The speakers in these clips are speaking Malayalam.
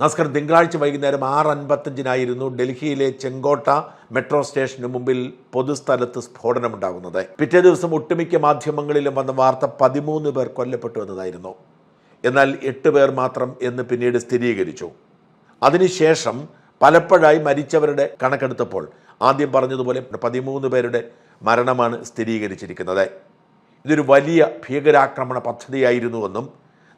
നമസ്കാരം തിങ്കളാഴ്ച വൈകുന്നേരം ആറ് അൻപത്തഞ്ചിനായിരുന്നു ഡൽഹിയിലെ ചെങ്കോട്ട മെട്രോ സ്റ്റേഷന് മുമ്പിൽ പൊതുസ്ഥലത്ത് സ്ഫോടനമുണ്ടാകുന്നത്. പിറ്റേ ദിവസം ഒട്ടുമിക്ക മാധ്യമങ്ങളിലും വന്ന വാർത്ത പതിമൂന്ന് പേർ കൊല്ലപ്പെട്ടു എന്നതായിരുന്നു. എന്നാൽ എട്ട് പേർ മാത്രം എന്ന് പിന്നീട് സ്ഥിരീകരിച്ചു. അതിനുശേഷം പലപ്പോഴായി മരിച്ചവരുടെ കണക്കെടുത്തപ്പോൾ ആദ്യം പറഞ്ഞതുപോലെ പതിമൂന്ന് പേരുടെ മരണമാണ് സ്ഥിരീകരിച്ചിരിക്കുന്നത്. ഇതൊരു വലിയ ഭീകരാക്രമണ പദ്ധതിയായിരുന്നുവെന്നും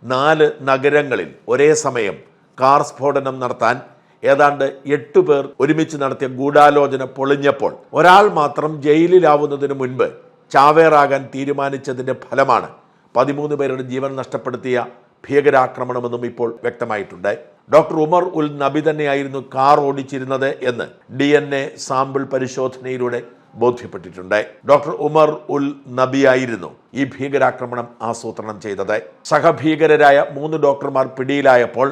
നാല് നഗരങ്ങളിൽ ഒരേ സമയം കാർ സ്ഫോടനം നടത്താൻ ഏതാണ്ട് എട്ട് പേർ ഒരുമിച്ച് നടത്തിയ ഗൂഢാലോചന പൊളിഞ്ഞപ്പോൾ ഒരാൾ മാത്രം ജയിലിലാവുന്നതിന് മുൻപ് ചാവേറാകാൻ തീരുമാനിച്ചതിന്റെ ഫലമാണ് പതിമൂന്ന് പേരുടെ ജീവൻ നഷ്ടപ്പെടുത്തിയ ഭീകരാക്രമണമെന്നും ഇപ്പോൾ വ്യക്തമായിട്ടുണ്ട്. ഡോക്ടർ ഉമർ ഉൽ നബി തന്നെയായിരുന്നു കാർ ഓടിച്ചിരുന്നത് എന്ന് ഡി എൻ എ സാമ്പിൾ പരിശോധനയിലൂടെ ബോധ്യപ്പെട്ടിട്ടുണ്ട്. ഡോക്ടർ ഉമർ ഉൽ നബിയായിരുന്നു ഈ ഭീകരാക്രമണം ആസൂത്രണം ചെയ്തത്. സഹഭീകരരായ മൂന്ന് ഡോക്ടർമാർ പിടിയിലായപ്പോൾ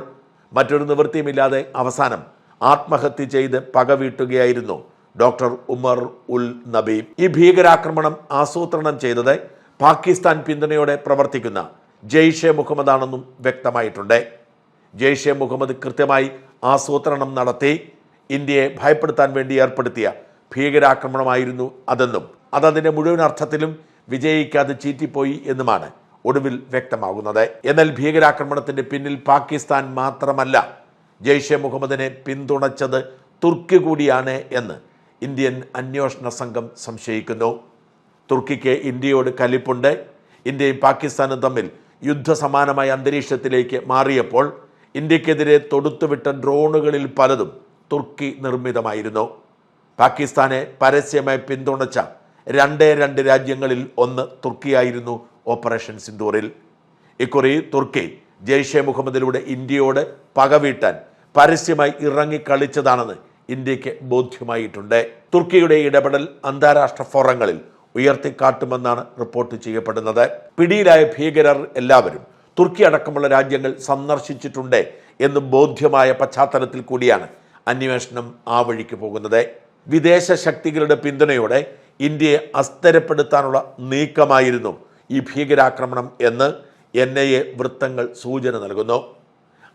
മറ്റൊരു നിവൃത്തിയുമില്ലാതെ അവസാനം ആത്മഹത്യ ചെയ്ത് പകവീട്ടുകയായിരുന്നു ഡോക്ടർ ഉമർ ഉൽ നബീം. ഈ ഭീകരാക്രമണം ആസൂത്രണം ചെയ്തത് പാകിസ്ഥാൻ പിന്തുണയോടെ പ്രവർത്തിക്കുന്ന ജെയ്ഷെ മുഹമ്മദ് ആണെന്നും വ്യക്തമായിട്ടുണ്ട്. ജെയ്ഷെ മുഹമ്മദ് കൃത്യമായി ആസൂത്രണം നടത്തി ഇന്ത്യയെ ഭയപ്പെടുത്താൻ വേണ്ടി ഏർപ്പെടുത്തിയ ഭീകരാക്രമണമായിരുന്നു അതെന്നും അതതിന്റെ മുഴുവൻ അർത്ഥത്തിലും വിജയിക്കാതെ ചീറ്റിപ്പോയി എന്നുമാണ് ഒടുവിൽ വ്യക്തമാകുന്നത്. എന്നാൽ ഭീകരാക്രമണത്തിന്റെ പിന്നിൽ പാകിസ്ഥാൻ മാത്രമല്ല ജെയ്ഷെ മുഹമ്മദിനെ പിന്തുണച്ചത് തുർക്കി കൂടിയാണ് എന്ന് ഇന്ത്യൻ അന്വേഷണ സംഘം സംശയിക്കുന്നു. തുർക്കിക്ക് ഇന്ത്യയോട് കലിപ്പുണ്ട്. ഇന്ത്യയും പാകിസ്ഥാനും തമ്മിൽ യുദ്ധസമാനമായ അന്തരീക്ഷത്തിലേക്ക് മാറിയപ്പോൾ ഇന്ത്യക്കെതിരെ തൊടുത്തുവിട്ട ഡ്രോണുകളിൽ പലതും തുർക്കി നിർമ്മിതമായിരുന്നു. പാകിസ്ഥാനെ പരസ്യമായി പിന്തുണച്ച രണ്ടേ രണ്ട് രാജ്യങ്ങളിൽ ഒന്ന് തുർക്കിയായിരുന്നു ഓപ്പറേഷൻ സിന്ദൂറിൽ. ഇക്കുറി തുർക്കി ജെയ്ഷെ മുഹമ്മദിലൂടെ ഇന്ത്യയോട് പകവീട്ടാൻ പരസ്യമായി ഇറങ്ങിക്കളിച്ചതാണെന്ന് ഇന്ത്യയ്ക്ക് ബോധ്യമായിട്ടുണ്ട്. തുർക്കിയുടെ ഇടപെടൽ അന്താരാഷ്ട്ര ഫോറങ്ങളിൽ ഉയർത്തിക്കാട്ടുമെന്നാണ് റിപ്പോർട്ട് ചെയ്യപ്പെടുന്നത്. പിടിയിലായ ഭീകരർ എല്ലാവരും തുർക്കി അടക്കമുള്ള രാജ്യങ്ങൾ സന്ദർശിച്ചിട്ടുണ്ട് എന്ന് ബോധ്യമായ പശ്ചാത്തലത്തിൽ കൂടിയാണ് അന്വേഷണം ആ വഴിക്ക് പോകുന്നത്. വിദേശ ശക്തികളുടെ പിന്തുണയോടെ ഇന്ത്യയെ അസ്ഥിരപ്പെടുത്താനുള്ള നീക്കമായിരുന്നു ഈ ഭീകരാക്രമണം എന്ന് എൻ ഐ എ വൃത്തങ്ങൾ സൂചന നൽകുന്നു.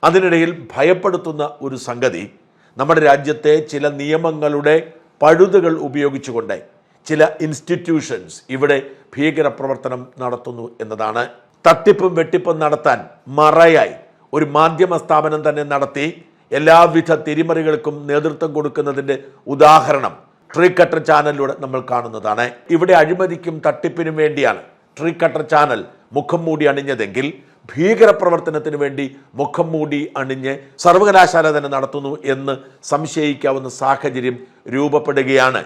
അതിനിടയിൽ ഭയപ്പെടുത്തുന്ന ഒരു സംഗതി നമ്മുടെ രാജ്യത്തെ ചില നിയമങ്ങളുടെ പഴുതുകൾ ഉപയോഗിച്ചുകൊണ്ട് ചില ഇൻസ്റ്റിറ്റ്യൂഷൻസ് ഇവിടെ ഭീകരപ്രവർത്തനം നടത്തുന്നു എന്നതാണ്. തട്ടിപ്പും വെട്ടിപ്പും നടത്താൻ മറയായി ഒരു മാധ്യമ സ്ഥാപനം തന്നെ നടത്തി എല്ലാവിധ തിരിമറികൾക്കും നേതൃത്വം കൊടുക്കുന്നതിന്റെ ഉദാഹരണം ട്രീ കട്ടർ ചാനലിലൂടെ നമ്മൾ കാണുന്നതാണ്. ഇവിടെ അഴിമതിക്കും തട്ടിപ്പിനും വേണ്ടിയാണ് ട്രീ കട്ടർ ചാനൽ മുഖം മൂടി അണിഞ്ഞതെങ്കിൽ ഭീകരപ്രവർത്തനത്തിന് വേണ്ടി മുഖം മൂടി അണിഞ്ഞ് സർവകലാശാല തന്നെ നടത്തുന്നു എന്ന് സംശയിക്കാവുന്ന സാഹചര്യം രൂപപ്പെടുകയാണ്.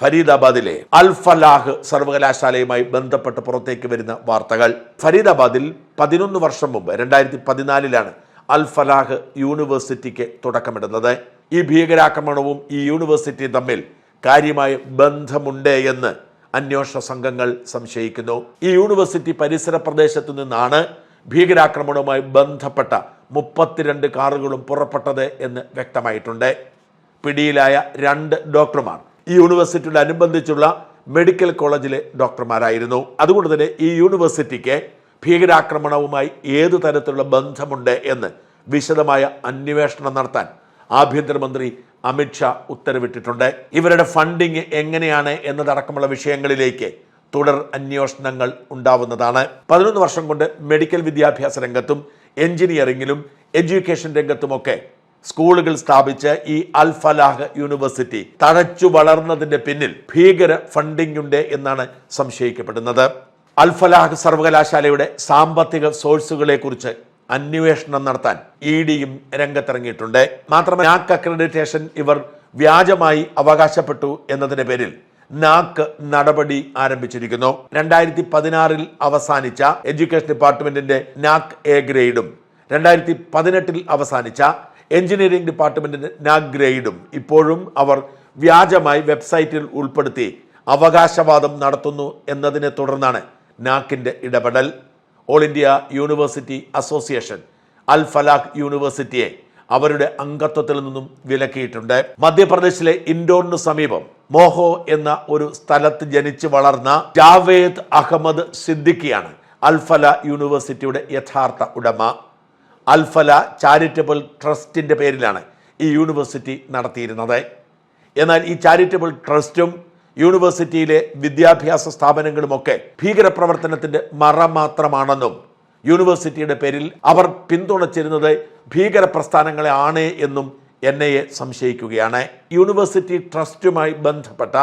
ഫരീദാബാദിലെ അൽ ഫലാഹ് സർവകലാശാലയുമായി ബന്ധപ്പെട്ട് പുറത്തേക്ക് വരുന്ന വാർത്തകൾ. ഫരീദാബാദിൽ പതിനൊന്ന് വർഷം മുമ്പ് രണ്ടായിരത്തി പതിനാലിലാണ് അൽ ഫലാഹ് യൂണിവേഴ്സിറ്റിക്ക് തുടക്കമിടുന്നത്. ഈ ഭീകരാക്രമണവും ഈ യൂണിവേഴ്സിറ്റിയും തമ്മിൽ കാര്യമായ ബന്ധമുണ്ട് എന്ന് അന്വേഷണ സംഘങ്ങൾ സംശയിക്കുന്നു. ഈ യൂണിവേഴ്സിറ്റി പരിസര പ്രദേശത്തു നിന്നാണ് ഭീകരാക്രമണവുമായി ബന്ധപ്പെട്ട മുപ്പത്തിരണ്ട് കാറുകളും പുറപ്പെട്ടത് എന്ന് വ്യക്തമായിട്ടുണ്ട്. പിടിയിലായ രണ്ട് ഡോക്ടർമാർ. ഈ യൂണിവേഴ്സിറ്റിയോട് അനുബന്ധിച്ചുള്ള മെഡിക്കൽ കോളേജിലെ ഡോക്ടർമാരായിരുന്നു. അതുകൊണ്ട് തന്നെ ഈ യൂണിവേഴ്സിറ്റിക്ക് ഭീകരാക്രമണവുമായി ഏതു തരത്തിലുള്ള ബന്ധമുണ്ട് എന്ന് വിശദമായ അന്വേഷണം നടത്താൻ ആഭ്യന്തരമന്ത്രി അമിത്ഷാ ഉത്തരവിട്ടിട്ടുണ്ട്. ഇവരുടെ ഫണ്ടിങ് എങ്ങനെയാണ് എന്നതടക്കമുള്ള വിഷയങ്ങളിലേക്ക് തുടർ അന്വേഷണങ്ങൾ ഉണ്ടാവുന്നതാണ്. പതിനൊന്ന് വർഷം കൊണ്ട് മെഡിക്കൽ വിദ്യാഭ്യാസ രംഗത്തും എഞ്ചിനീയറിംഗിലും എഡ്യൂക്കേഷൻ രംഗത്തുമൊക്കെ സ്കൂളുകൾ സ്ഥാപിച്ച് ഈ അൽ ഫലാഹ് യൂണിവേഴ്സിറ്റി തഴച്ചു വളർന്നതിന്റെ പിന്നിൽ ഭീകര ഫണ്ടിംഗ് ഉണ്ട് എന്നാണ് സംശയിക്കപ്പെടുന്നത്. അൽ ഫലാഹ് സർവകലാശാലയുടെ സാമ്പത്തിക സോഴ്സുകളെ കുറിച്ച് അന്വേഷണം നടത്താൻ ഇ ഡിയും രംഗത്തിറങ്ങിയിട്ടുണ്ട്. മാത്രമല്ല നാക്ക് അക്രഡിറ്റേഷൻ ഇവർ വ്യാജമായി അവകാശപ്പെട്ടു എന്നതിന്റെ പേരിൽ നാക്ക് നടപടി ആരംഭിച്ചിരിക്കുന്നു. രണ്ടായിരത്തി പതിനാറിൽ അവസാനിച്ച എഡ്യൂക്കേഷൻ ഡിപ്പാർട്ട്മെന്റിന്റെ നാക് എ ഗ്രേഡും രണ്ടായിരത്തി പതിനെട്ടിൽ അവസാനിച്ച എഞ്ചിനീയറിംഗ് ഡിപ്പാർട്ട്മെന്റിന്റെ നാക് ഗ്രേഡും ഇപ്പോഴും അവർ വ്യാജമായി വെബ്സൈറ്റിൽ ഉൾപ്പെടുത്തി അവകാശവാദം നടത്തുന്നു എന്നതിനെ തുടർന്നാണ് നാക്കിന്റെ ഇടപെടൽ. All India university association Al Falah യൂണിവേഴ്സിറ്റിയെ അവരുടെ അംഗത്വത്തിൽ നിന്നും വിലക്കിയിട്ടുണ്ട്. മധ്യപ്രദേശിലെ ഇൻഡോറിന് സമീപം മോഹോ എന്ന ഒരു സ്ഥലത്ത് ജനിച്ചു വളർന്ന ജാവേദ് അഹമ്മദ് സിദ്ദിഖിയാണ് അൽഫല യൂണിവേഴ്സിറ്റിയുടെ യഥാർത്ഥ ഉടമ. അൽഫല ചാരിറ്റബിൾ ട്രസ്റ്റിന്റെ പേരിലാണ് ഈ യൂണിവേഴ്സിറ്റി നടത്തിയിരുന്നത്. എന്നാൽ ഈ ചാരിറ്റബിൾ ട്രസ്റ്റും യൂണിവേഴ്സിറ്റിയിലെ വിദ്യാഭ്യാസ സ്ഥാപനങ്ങളുമൊക്കെ ഭീകരപ്രവർത്തനത്തിന്റെ മറ മാത്രമാണെന്നും യൂണിവേഴ്സിറ്റിയുടെ പേരിൽ അവർ പിന്തുണച്ചിരുന്നത് ഭീകര പ്രസ്ഥാനങ്ങളെ ആണ് എന്നും എൻ ഐ എ സംശയിക്കുകയാണ്. യൂണിവേഴ്സിറ്റി ട്രസ്റ്റുമായി ബന്ധപ്പെട്ട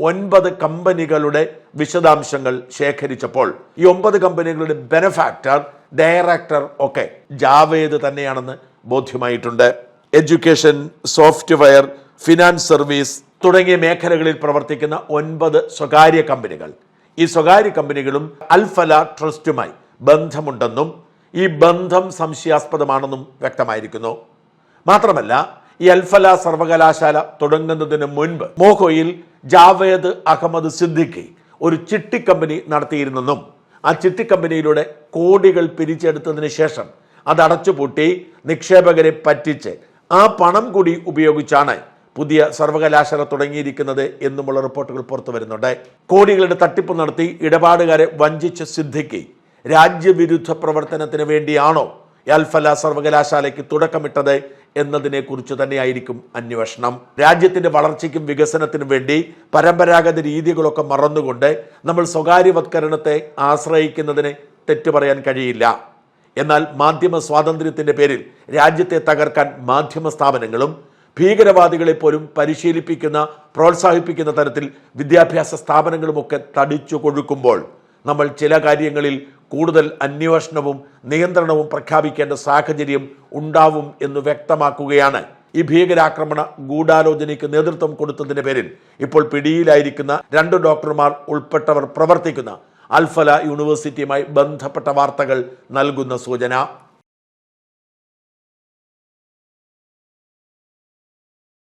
ഒൻപത് കമ്പനികളുടെ വിശദാംശങ്ങൾ ശേഖരിച്ചപ്പോൾ ഈ ഒമ്പത് കമ്പനികളുടെ ബെനഫാക്ടർ ഡയറക്ടർ ഒക്കെ ജാവേദ് തന്നെയാണെന്ന് ബോധ്യമായിട്ടുണ്ട്. എഡ്യൂക്കേഷൻ സോഫ്റ്റ്വെയർ ഫിനാൻസ് സർവീസ് തുടങ്ങിയ മേഖലകളിൽ പ്രവർത്തിക്കുന്ന ഒൻപത് സ്വകാര്യ കമ്പനികൾ. ഈ സ്വകാര്യ കമ്പനികളും അൽഫല ട്രസ്റ്റുമായി ബന്ധമുണ്ടെന്നും ഈ ബന്ധം സംശയാസ്പദമാണെന്നും വ്യക്തമായിരിക്കുന്നു. മാത്രമല്ല ഈ അൽഫല സർവകലാശാല തുടങ്ങുന്നതിന് മുൻപ് മോഹോയിൽ ജാവേദ് അഹമ്മദ് സിദ്ദിഖി ഒരു ചിട്ടി കമ്പനി നടത്തിയിരുന്നെന്നും ആ ചിട്ടി കമ്പനിയിലൂടെ കോടികൾ പിരിച്ചെടുത്തതിന് ശേഷം അത് അടച്ചുപൂട്ടി നിക്ഷേപകരെ പറ്റിച്ച് ആ പണം കൂടി ഉപയോഗിച്ചാണ് പുതിയ സർവകലാശാല തുടങ്ങിയിരിക്കുന്നത് എന്നുമുള്ള റിപ്പോർട്ടുകൾ പുറത്തു വരുന്നുണ്ട്. കോടികളുടെ തട്ടിപ്പ് നടത്തി ഇടപാടുകാരെ വഞ്ചിച്ച സിദ്ധിക്ക് രാജ്യവിരുദ്ധ പ്രവർത്തനത്തിന് വേണ്ടിയാണോ അൽഫല സർവകലാശാലയ്ക്ക് തുടക്കമിട്ടത് എന്നതിനെ കുറിച്ച് തന്നെയായിരിക്കും അന്വേഷണം. രാജ്യത്തിന്റെ വളർച്ചയ്ക്കും വികസനത്തിനും വേണ്ടി പരമ്പരാഗത രീതികളൊക്കെ മറന്നുകൊണ്ട് നമ്മൾ സ്വകാര്യവത്കരണത്തെ ആശ്രയിക്കുന്നതിന് തെറ്റു പറയാൻ കഴിയില്ല. എന്നാൽ മാധ്യമ സ്വാതന്ത്ര്യത്തിന്റെ പേരിൽ രാജ്യത്തെ തകർക്കാൻ മാധ്യമ സ്ഥാപനങ്ങളും ഭീകരവാദികളെ പോലും പരിശീലിപ്പിക്കുന്ന പ്രോത്സാഹിപ്പിക്കുന്ന തരത്തിൽ വിദ്യാഭ്യാസ സ്ഥാപനങ്ങളുമൊക്കെ തടിച്ചു കൊഴുക്കുമ്പോൾ നമ്മൾ ചില കാര്യങ്ങളിൽ കൂടുതൽ അന്വേഷണവും നിയന്ത്രണവും പ്രഖ്യാപിക്കേണ്ട സാഹചര്യം ഉണ്ടാവും എന്ന് വ്യക്തമാക്കുകയാണ്. ഈ ഭീകരാക്രമണ ഗൂഢാലോചനയ്ക്ക് നേതൃത്വം കൊടുത്തതിന്റെ പേരിൽ ഇപ്പോൾ പിടിയിലായിരിക്കുന്ന രണ്ട് ഡോക്ടർമാർ ഉൾപ്പെട്ടവർ പ്രവർത്തിക്കുന്ന അൽഫല യൂണിവേഴ്സിറ്റിയുമായി ബന്ധപ്പെട്ട വാർത്തകൾ നൽകുന്ന സൂചന.